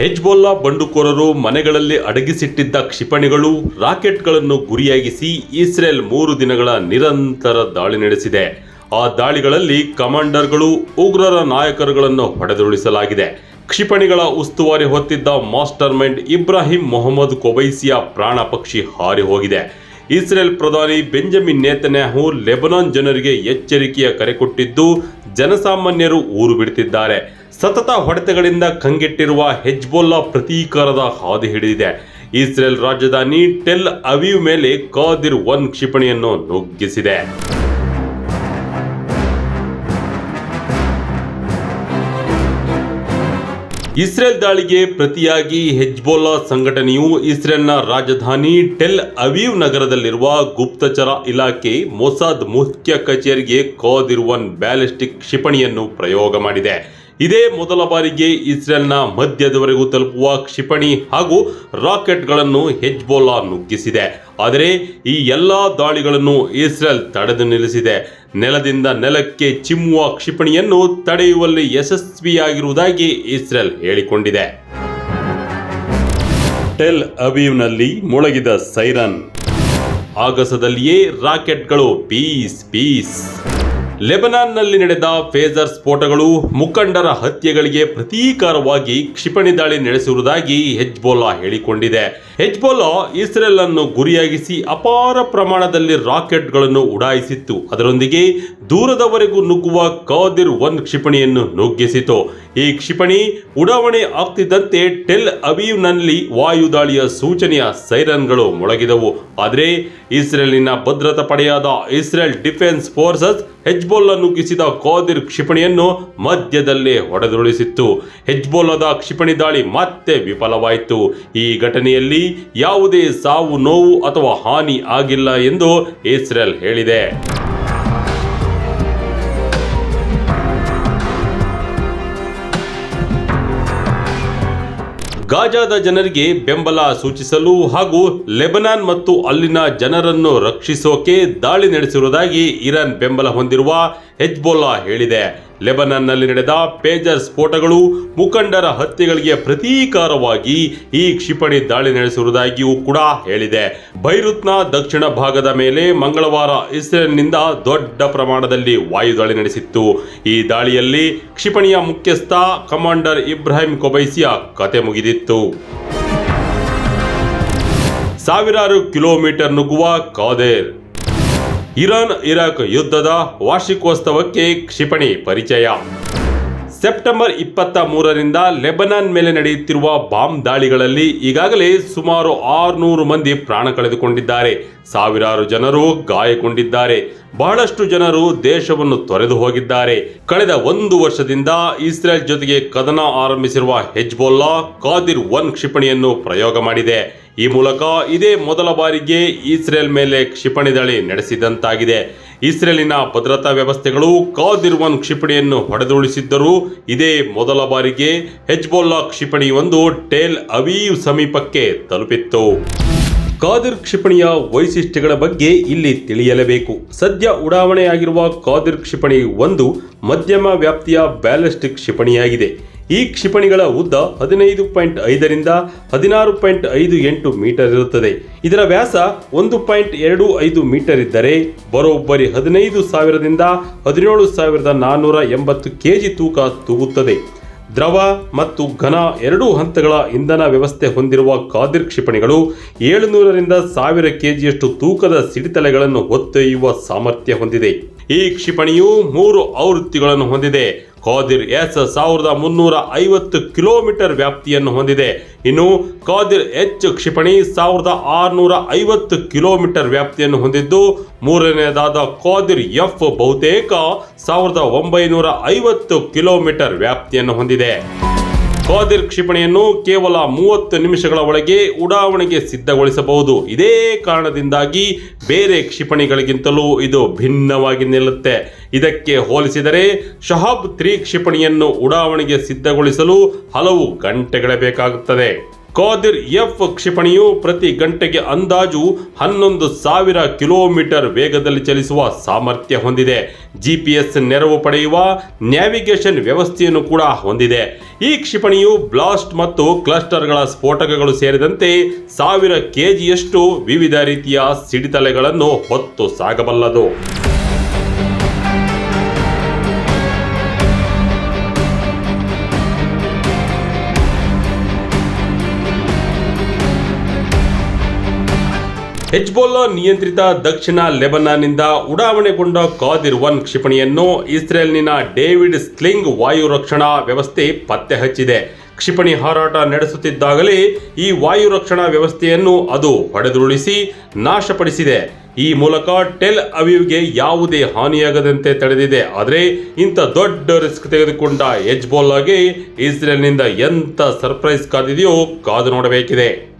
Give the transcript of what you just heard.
ಹೆಜ್ಬೊಲ್ಲಾ ಬಂಡುಕೋರರು ಮನೆಗಳಲ್ಲಿ ಅಡಗಿಸಿಟ್ಟಿದ್ದ ಕ್ಷಿಪಣಿಗಳು ರಾಕೆಟ್ಗಳನ್ನು ಗುರಿಯಾಗಿಸಿ ಇಸ್ರೇಲ್ ಮೂರು ದಿನಗಳ ನಿರಂತರ ದಾಳಿ ನಡೆಸಿದೆ. ಆ ದಾಳಿಗಳಲ್ಲಿ ಕಮಾಂಡರ್ಗಳು, ಉಗ್ರರ ನಾಯಕರುಗಳನ್ನು ಹೊಡೆದುರುಳಿಸಲಾಗಿದೆ. ಕ್ಷಿಪಣಿಗಳ ಉಸ್ತುವಾರಿ ಹೊತ್ತಿದ್ದ ಮಾಸ್ಟರ್ ಮೈಂಡ್ ಇಬ್ರಾಹಿಂ ಮೊಹಮ್ಮದ್ ಕೊಬೈಸಿಯ ಪ್ರಾಣ ಪಕ್ಷಿ ಹಾರಿ ಹೋಗಿದೆ. ಇಸ್ರೇಲ್ ಪ್ರಧಾನಿ ಬೆಂಜಮಿನ್ ನೇತನ್ಯಾಹು ಲೆಬನಾನ್ ಜನರಿಗೆ ಎಚ್ಚರಿಕೆಯ ಕರೆ ಕೊಟ್ಟಿದ್ದು ಜನಸಾಮಾನ್ಯರು ಊರು ಬಿಡುತ್ತಿದ್ದಾರೆ ಸತತ ಹೊಡೆತಗಳಿಂದ ಕಂಗೆಟ್ಟಿರುವ ಹೆಜ್ಬೊಲ್ಲಾ ಪ್ರತೀಕಾರದ ಹಾದಿ ಹಿಡಿದಿದೆ. ಇಸ್ರೇಲ್ ರಾಜಧಾನಿ ಟೆಲ್ ಅವೀವ್ ಮೇಲೆ ಕಾದಿರ್ ಒನ್ ಕ್ಷಿಪಣಿಯನ್ನು ನುಗ್ಗಿಸಿದೆ. ಇಸ್ರೇಲ್ ದಾಳಿಗೆ ಪ್ರತಿಯಾಗಿ ಹೆಜ್ಬೋಲಾ ಸಂಘಟನೆಯು ಇಸ್ರೇಲ್ನ ರಾಜಧಾನಿ ಟೆಲ್ ಅವೀವ್ ನಗರದಲ್ಲಿರುವ ಗುಪ್ತಚರ ಇಲಾಖೆ ಮೊಸಾದ್ ಮುಖ್ಯ ಕಚೇರಿಗೆ ಕೋದಿರುವ ಬ್ಯಾಲಿಸ್ಟಿಕ್ ಕ್ಷಿಪಣಿಯನ್ನು ಪ್ರಯೋಗ ಮಾಡಿದೆ. ಇದೇ ಮೊದಲ ಬಾರಿಗೆ ಇಸ್ರೇಲ್ನ ಮಧ್ಯದವರೆಗೂ ತಲುಪುವ ಕ್ಷಿಪಣಿ ಹಾಗೂ ರಾಕೆಟ್ಗಳನ್ನು ಹೆಜ್ಬೋಲಾ ನುಗ್ಗಿಸಿದೆ. ಆದರೆ ಈ ಎಲ್ಲ ದಾಳಿಗಳನ್ನು ಇಸ್ರೇಲ್ ತಡೆದು ನಿಲ್ಲಿಸಿದೆ. ನೆಲದಿಂದ ನೆಲಕ್ಕೆ ಚಿಮ್ಮುವ ಕ್ಷಿಪಣಿಯನ್ನು ತಡೆಯುವಲ್ಲಿ ಯಶಸ್ವಿಯಾಗಿರುವುದಾಗಿ ಇಸ್ರೇಲ್ ಹೇಳಿಕೊಂಡಿದೆ. ಟೆಲ್ ಅಬೀವ್ನಲ್ಲಿ ಮೊಳಗಿದ ಸೈರನ್. ಆಗಸದಲ್ಲಿಯೇ ರಾಕೆಟ್ಗಳು ಪೀಸ್ ಪೀಸ್ ಲೆಬನಾನ್ನಲ್ಲಿ ನಡೆದ ಫೇಜರ್ ಸ್ಫೋಟಗಳು ಮುಖಂಡರ ಹತ್ಯೆಗಳಿಗೆ ಪ್ರತೀಕಾರವಾಗಿ ಕ್ಷಿಪಣಿ ದಾಳಿ ನಡೆಸಿರುವುದಾಗಿ ಹೆಜ್ಬೋಲಾ ಹೇಳಿಕೊಂಡಿದೆ. ಹೆಜ್ಬೋಲಾ ಇಸ್ರೇಲ್ ಅನ್ನು ಗುರಿಯಾಗಿಸಿ ಅಪಾರ ಪ್ರಮಾಣದಲ್ಲಿ ರಾಕೆಟ್ಗಳನ್ನು ಉಡಾಯಿಸಿತ್ತು. ಅದರೊಂದಿಗೆ ದೂರದವರೆಗೂ ನುಗ್ಗುವ ಕಾದಿರ್ ಒನ್ ಕ್ಷಿಪಣಿಯನ್ನು ನುಗ್ಗಿಸಿತು. ಈ ಕ್ಷಿಪಣಿ ಉಡಾವಣೆ ಆಗ್ತಿದ್ದಂತೆ ಟೆಲ್ ಅವೀವ್ನಲ್ಲಿ ವಾಯುದಾಳಿಯ ಸೂಚನೆಯ ಸೈರನ್ಗಳು ಮೊಳಗಿದವು. ಆದರೆ ಇಸ್ರೇಲಿನ ಭದ್ರತಾ ಪಡೆಯಾದ ಇಸ್ರೇಲ್ ಡಿಫೆನ್ಸ್ ಫೋರ್ಸಸ್ ಹೆಜ್ಬೋಲ್ ನುಗ್ಗಿಸಿದ ಕೋದಿರ್ ಕ್ಷಿಪಣಿಯನ್ನು ಮಧ್ಯದಲ್ಲೇ ಹೊಡೆದುರುಳಿಸಿತ್ತು. ಹೆಜ್ಬೋಲದ ಕ್ಷಿಪಣಿ ದಾಳಿ ಮತ್ತೆ ವಿಫಲವಾಯಿತು. ಈ ಘಟನೆಯಲ್ಲಿ ಯಾವುದೇ ಸಾವು ನೋವು ಅಥವಾ ಹಾನಿ ಆಗಿಲ್ಲ ಎಂದು ಇಸ್ರೇಲ್ ಹೇಳಿದೆ. ಗಾಜಾದ ಜನರಿಗೆ ಬೆಂಬಲ ಸೂಚಿಸಲು ಹಾಗೂ ಲೆಬನಾನ್ ಮತ್ತು ಅಲ್ಲಿನ ಜನರನ್ನು ರಕ್ಷಿಸೋಕೆ ದಾಳಿ ನಡೆಸಿರುವುದಾಗಿ ಇರಾನ್ ಬೆಂಬಲ ಹೊಂದಿರುವ ಹೆಜ್ಬೋಲಾ ಹೇಳಿದೆ. ಲೆಬನಾನ್ನಲ್ಲಿ ನಡೆದ ಪೇಜರ್ ಸ್ಫೋಟಗಳು ಮುಖಂಡರ ಹತ್ಯೆಗಳಿಗೆ ಪ್ರತೀಕಾರವಾಗಿ ಈ ಕ್ಷಿಪಣಿ ದಾಳಿ ನಡೆಸಿರುವುದಾಗಿಯೂ ಕೂಡ ಹೇಳಿದೆ. ಬೈರುತ್ನ ದಕ್ಷಿಣ ಭಾಗದ ಮೇಲೆ ಮಂಗಳವಾರ ಇಸ್ರೇಲ್ನಿಂದ ದೊಡ್ಡ ಪ್ರಮಾಣದಲ್ಲಿ ವಾಯುದಾಳಿ ನಡೆಸಿತ್ತು. ಈ ದಾಳಿಯಲ್ಲಿ ಕ್ಷಿಪಣಿಯ ಮುಖ್ಯಸ್ಥ ಕಮಾಂಡರ್ ಇಬ್ರಾಹಿಂ ಕೊಬೈಸಿಯ ಕತೆ ಮುಗಿದಿತ್ತು. ಸಾವಿರಾರು ಕಿಲೋಮೀಟರ್ ನುಗ್ಗುವ ಕಾದೇರ್ ಇರಾನ್ ಇರಾಕ್ ಯುದ್ಧದ ವಾರ್ಷಿಕೋತ್ಸವಕ್ಕೆ ಕ್ಷಿಪಣಿ ಪರಿಚಯ. ಸೆಪ್ಟೆಂಬರ್ ಇಪ್ಪತ್ತ ಮೂರರಿಂದ ಲೆಬನಾನ್ ಮೇಲೆ ನಡೆಯುತ್ತಿರುವ ಬಾಂಬ್ ದಾಳಿಗಳಲ್ಲಿ ಈಗಾಗಲೇ ಸುಮಾರು ಆರುನೂರು ಮಂದಿ ಪ್ರಾಣ ಕಳೆದುಕೊಂಡಿದ್ದಾರೆ. ಸಾವಿರಾರು ಜನರು ಗಾಯಗೊಂಡಿದ್ದಾರೆ. ಬಹಳಷ್ಟು ಜನರು ದೇಶವನ್ನು ತೊರೆದು ಹೋಗಿದ್ದಾರೆ. ಕಳೆದ ಒಂದು ವರ್ಷದಿಂದ ಇಸ್ರೇಲ್ ಜೊತೆಗೆ ಕದನ ಆರಂಭಿಸಿರುವ ಹೆಜ್ಬೋಲ್ಲಾ ಕಾದಿರ್ ಒನ್ ಕ್ಷಿಪಣಿಯನ್ನು ಪ್ರಯೋಗ ಮಾಡಿದೆ. ಈ ಮೂಲಕ ಇದೇ ಮೊದಲ ಬಾರಿಗೆ ಇಸ್ರೇಲ್ ಮೇಲೆ ಕ್ಷಿಪಣಿ ದಾಳಿ ನಡೆಸಿದಂತಾಗಿದೆ. ಇಸ್ರೇಲಿನ ಭದ್ರತಾ ವ್ಯವಸ್ಥೆಗಳು ಕಾದಿರ್ವನ್ ಕ್ಷಿಪಣಿಯನ್ನು ಹೊಡೆದುಳಿಸಿದ್ದರೂ ಇದೇ ಮೊದಲ ಬಾರಿಗೆ ಹೆಜ್ಬೋಲ್ಲಾ ಕ್ಷಿಪಣಿಯೊಂದು ಟೇಲ್ ಅವೀವ್ ಸಮೀಪಕ್ಕೆ ತಲುಪಿತ್ತು. ಕಾದಿರ್ ಕ್ಷಿಪಣಿಯ ವೈಶಿಷ್ಟ್ಯಗಳ ಬಗ್ಗೆ ಇಲ್ಲಿ ತಿಳಿಯಲೇಬೇಕು. ಸದ್ಯ ಉಡಾವಣೆಯಾಗಿರುವ ಕಾದಿರ್ ಕ್ಷಿಪಣಿ ಒಂದು ಮಧ್ಯಮ ವ್ಯಾಪ್ತಿಯ ಬ್ಯಾಲಿಸ್ಟಿಕ್ ಕ್ಷಿಪಣಿಯಾಗಿದೆ. ಈ ಕ್ಷಿಪಣಿಗಳ ಉದ್ದ ಹದಿನೈದು ಪಾಯಿಂಟ್ ಐದರಿಂದ ಹದಿನಾರು ಪಾಯಿಂಟ್ ಐದು ಎಂಟು ಮೀಟರ್ ಇರುತ್ತದೆ. ಇದರ ವ್ಯಾಸ ಒಂದು ಪಾಯಿಂಟ್ ಎರಡು ಐದು ಮೀಟರ್ ಇದ್ದರೆ ಬರೋಬ್ಬರಿ ಹದಿನೈದು ಸಾವಿರದಿಂದ ಹದಿನೇಳು ಸಾವಿರದ ನಾನ್ನೂರ ಎಂಬತ್ತು ಕೆಜಿ ತೂಕ ತೂಗುತ್ತದೆ. ದ್ರವ ಮತ್ತು ಘನ ಎರಡೂ ಹಂತಗಳ ಇಂಧನ ವ್ಯವಸ್ಥೆ ಹೊಂದಿರುವ ಕಾದಿರ್ ಕ್ಷಿಪಣಿಗಳು ಏಳುನೂರರಿಂದ ಸಾವಿರ ಕೆಜಿಯಷ್ಟು ತೂಕದ ಸಿಡಿತಲೆಗಳನ್ನು ಹೊತ್ತೊಯ್ಯುವ ಸಾಮರ್ಥ್ಯ ಹೊಂದಿದೆ. ಈ ಕ್ಷಿಪಣಿಯು ಮೂರು ಆವೃತ್ತಿಗಳನ್ನು ಹೊಂದಿದೆ. ಕಾದಿರ್ ಎಸ್ ಸಾವಿರದ ಮುನ್ನೂರ ಐವತ್ತು ಕಿಲೋಮೀಟರ್ ವ್ಯಾಪ್ತಿಯನ್ನು ಹೊಂದಿದೆ. ಇನ್ನು ಕಾದಿರ್ ಎಚ್ ಕ್ಷಿಪಣಿ ಸಾವಿರದ ಆರುನೂರ ಐವತ್ತು ಕಿಲೋಮೀಟರ್ ವ್ಯಾಪ್ತಿಯನ್ನು ಹೊಂದಿದ್ದು, ಮೂರನೆಯದಾದ ಕಾದಿರ್ ಎಫ್ ಬಹುತೇಕ ಸಾವಿರದ ಒಂಬೈನೂರ ಐವತ್ತು ಕಿಲೋಮೀಟರ್ ವ್ಯಾಪ್ತಿಯನ್ನು ಹೊಂದಿದೆ. ಕಾದಿರ್ ಕ್ಷಿಪಣಿಯನ್ನು ಕೇವಲ ಮೂವತ್ತು ನಿಮಿಷಗಳ ಒಳಗೆ ಉಡಾವಣೆಗೆ ಸಿದ್ಧಗೊಳಿಸಬಹುದು. ಇದೇ ಕಾರಣದಿಂದಾಗಿ ಬೇರೆ ಕ್ಷಿಪಣಿಗಳಿಗಿಂತಲೂ ಇದು ಭಿನ್ನವಾಗಿ ನಿಲ್ಲುತ್ತೆ. ಇದಕ್ಕೆ ಹೋಲಿಸಿದರೆ ಶಹಾಬ್ ತ್ರೀ ಕ್ಷಿಪಣಿಯನ್ನು ಉಡಾವಣೆಗೆ ಸಿದ್ಧಗೊಳಿಸಲು ಹಲವು ಗಂಟೆಗಳೇ ಬೇಕಾಗುತ್ತದೆ. ಕಾದಿರ್ ಎಫ್ ಕ್ಷಿಪಣಿಯು ಪ್ರತಿ ಗಂಟೆಗೆ ಅಂದಾಜು ಹನ್ನೊಂದು ಸಾವಿರ ಕಿಲೋಮೀಟರ್ ವೇಗದಲ್ಲಿ ಚಲಿಸುವ ಸಾಮರ್ಥ್ಯ ಹೊಂದಿದೆ. ಜಿಪಿಎಸ್ ನೆರವು ಪಡೆಯುವ ನ್ಯಾವಿಗೇಷನ್ ವ್ಯವಸ್ಥೆಯನ್ನು ಕೂಡ ಹೊಂದಿದೆ. ಈ ಕ್ಷಿಪಣಿಯು ಬ್ಲಾಸ್ಟ್ ಮತ್ತು ಕ್ಲಸ್ಟರ್ಗಳ ಸ್ಫೋಟಕಗಳು ಸೇರಿದಂತೆ ಸಾವಿರ ಕೆಜಿಯಷ್ಟು ವಿವಿಧ ರೀತಿಯ ಸಿಡಿತಲೆಗಳನ್ನು ಹೊತ್ತು ಸಾಗಬಲ್ಲದು. ಹೆಜ್ಬೋಲ್ಲಾ ನಿಯಂತ್ರಿತ ದಕ್ಷಿಣ ಲೆಬನಾನ್ನಿಂದ ಉಡಾವಣೆಗೊಂಡ ಕಾದಿರ್ ಒನ್ ಕ್ಷಿಪಣಿಯನ್ನು ಇಸ್ರೇಲ್ನಿನ ಡೇವಿಡ್ ಸ್ಲಿಂಗ್ ವಾಯು ರಕ್ಷಣಾ ವ್ಯವಸ್ಥೆ ಪತ್ತೆ ಹಚ್ಚಿದೆ. ಕ್ಷಿಪಣಿ ಹಾರಾಟ ನಡೆಸುತ್ತಿದ್ದಾಗಲೇ ಈ ವಾಯು ರಕ್ಷಣಾ ವ್ಯವಸ್ಥೆಯನ್ನು ಅದು ಹೊಡೆದುರುಳಿಸಿ ನಾಶಪಡಿಸಿದೆ. ಈ ಮೂಲಕ ಟೆಲ್ ಅವೀವ್ಗೆ ಯಾವುದೇ ಹಾನಿಯಾಗದಂತೆ ತಡೆದಿದೆ. ಆದರೆ ಇಂಥ ದೊಡ್ಡ ರಿಸ್ಕ್ ತೆಗೆದುಕೊಂಡ ಹೆಜ್ಬೋಲ್ಲಾಗೆ ಇಸ್ರೇಲ್ನಿಂದ ಎಂಥ ಸರ್ಪ್ರೈಸ್ ಕಾದಿದೆಯೋ ಕಾದು ನೋಡಬೇಕಿದೆ.